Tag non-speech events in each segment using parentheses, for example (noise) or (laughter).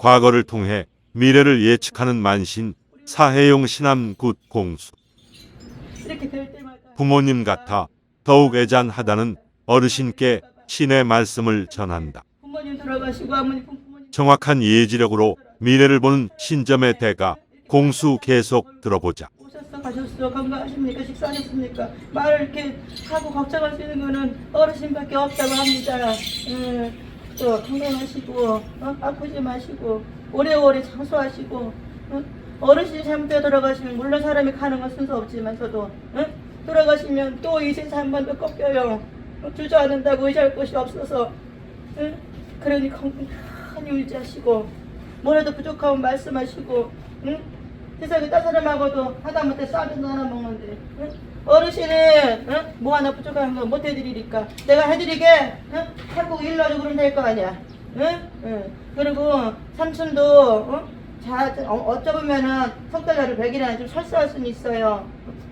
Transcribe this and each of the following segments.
과거를 통해 미래를 예측하는 만신 사해용 신암 굿 공수 부모님 같아 더욱 애잔하다는 어르신께 신의 말씀을 전한다. 정확한 예지력으로 미래를 보는 신점의 대가 공수 계속 들어보자. 가셨어 건강하십니까 식사하셨습니까 말을 이렇게 하고 걱정할 수 있는 거는 어르신밖에 없다고 합니다. 음, 또 건강하시고 어? 아프지 마시고 오래오래 장수하시고 어? 어르신이 잘못해 돌아가시면 물론 사람이 가는 건 순서 없지만서도 어? 돌아가시면 또 이 세상 한번 더 꺾여요. 어? 주저앉는다고 의지할 곳이 없어서 응? 그러니 건강히 의지하시고 뭐라도 부족하면 말씀하시고 응? 세상에 딴 사람하고도 하다못해 쌀도 하나 먹는데 응? 어르신은 응? 뭐 하나 부족한 거 못 해드리니까 내가 해드리게 응? 자꾸 일러주고 그러면 될 거 아니야 응? 응. 그리고 삼촌도 어? 자, 어, 어쩌면은 석달날을 백일이나 좀 설사할 수는 있어요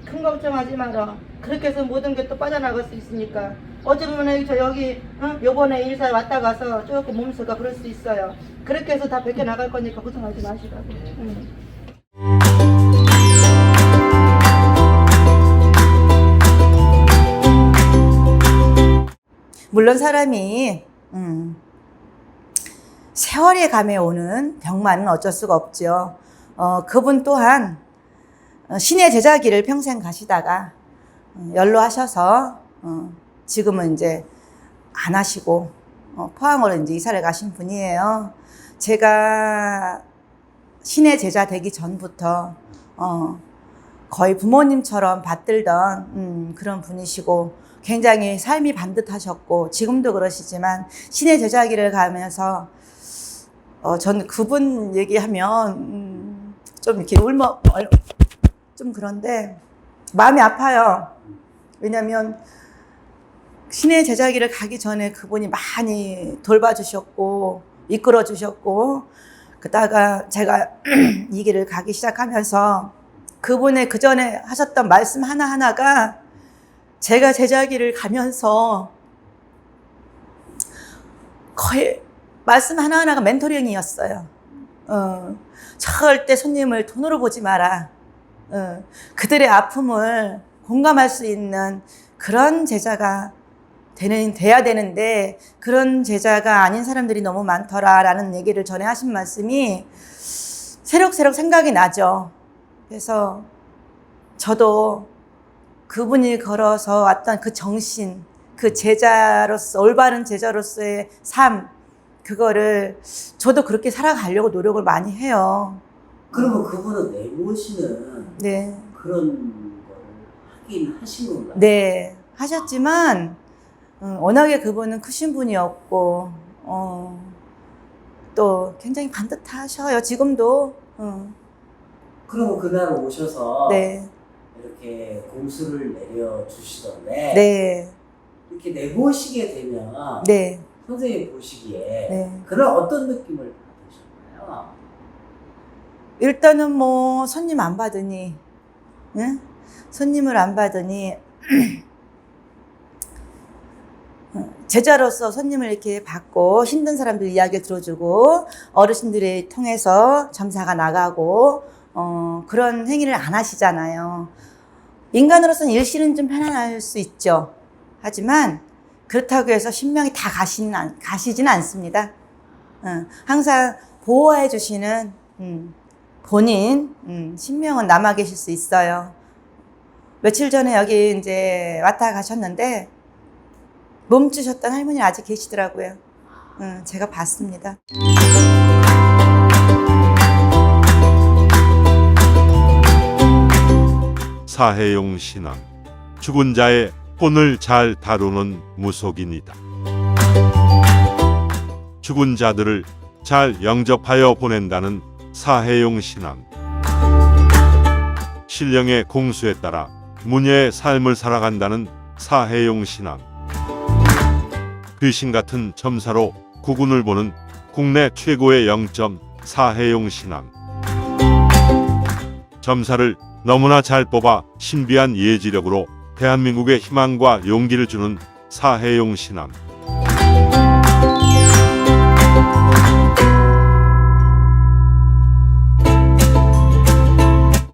큰 걱정하지 마라 그렇게 해서 모든 게 또 빠져나갈 수 있으니까 어쩌면 저 여기 어? 요번에 일사 왔다 가서 조금 몸서가 그럴 수 있어요 그렇게 해서 다 벗겨 나갈 거니까 걱정하지 마시라고 응. 물론 사람이 음, 세월의 감에 오는 병만은 어쩔 수가 없죠. 어, 그분 또한 어, 신의 제자기를 평생 가시다가 어, 연로하셔서 어, 지금은 이제 안 하시고 어, 포항으로 이제 이사를 가신 분이에요. 제가 신의 제자 되기 전부터 어, 거의 부모님처럼 받들던 음, 그런 분이시고 굉장히 삶이 반듯하셨고 지금도 그러시지만 신의 제자기를 가면서 어, 전 그분 얘기하면 음, 좀 이렇게 울먹 얼- 좀 그런데 마음이 아파요. 왜냐하면 신의 제자기를 가기 전에 그분이 많이 돌봐주셨고 이끌어 주셨고 그다가 제가 (clears throat) 이 길을 가기 시작하면서 그분의 그 전에 하셨던 말씀 하나 하나가 제가 제자기를 가면서 거의 말씀 하나 하나가 멘토링이었어요. 어, 절대 손님을 돈으로 보지 마라. 어, 그들의 아픔을 공감할 수 있는 그런 제자가 되는 돼야 되는데 그런 제자가 아닌 사람들이 너무 많더라라는 얘기를 전에 하신 말씀이 새록새록 생각이 나죠. 그래서 저도 그분이 걸어서 왔던 그 정신, 그 제자로서 올바른 제자로서의 삶 그거를 저도 그렇게 살아가려고 노력을 많이 해요. 그러면 그분은 내모시는 네. 그런 걸 하긴 하신 건가요? 네, 하셨지만, 음, 워낙에 그분은 크신 분이었고, 어, 또 굉장히 반듯하셔요, 지금도. 음, 그러면 그날 오셔서 네, 이렇게 공수를 내려주시던데 네, 이렇게 내보시게 되면 네, 선생님 보시기에 네. 그런 어떤 느낌을 받으셨나요? 일단은 뭐, 손님 안 받으니, 응? 손님을 안 받으니, 어, (clears throat) 제자로서 손님을 이렇게 받고 힘든 사람들 이야기 들어주고 어르신들이 통해서 점사가 나가고 어, 그런 행위를 안 하시잖아요. 인간으로서는 일시는 좀 편안할 수 있죠. 하지만 그렇다고 해서 신명이 다 가시는 않- 가시지는 않습니다. 어, 항상 보호해 주시는 음, 본인 음, 신명은 남아 계실 수 있어요. 며칠 전에 여기 이제 왔다 가셨는데 몸주셨던 할머니 아직 계시더라고요. 음, 제가 봤습니다. 사해용 신앙 죽은 자의 혼을 잘 다루는 무속인이다. 죽은 자들을 잘 영접하여 보낸다는 사해용 신앙. 신령의 공수에 따라 무녀의 삶을 살아간다는 사해용 신앙. 귀신 같은 점사로 구군을 보는 국내 최고의 영점 사해용 신앙. 점사를 너무나 잘 뽑아 신비한 예지력으로 대한민국의 희망과 용기를 주는 사해용 신함.